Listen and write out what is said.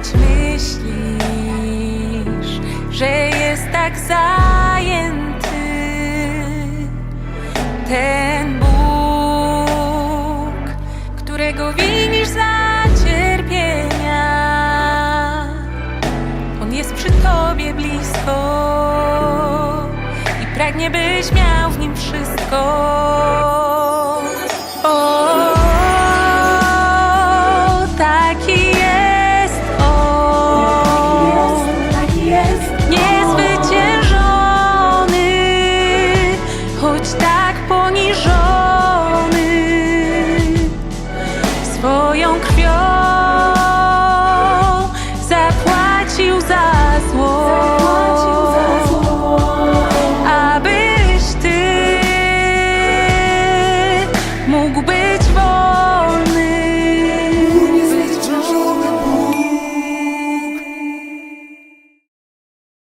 choć myślisz, że jest tak zajęty. Ten Bóg, którego winisz za cierpienia, On jest przy Tobie blisko i pragnie, byś miał w Nim wszystko.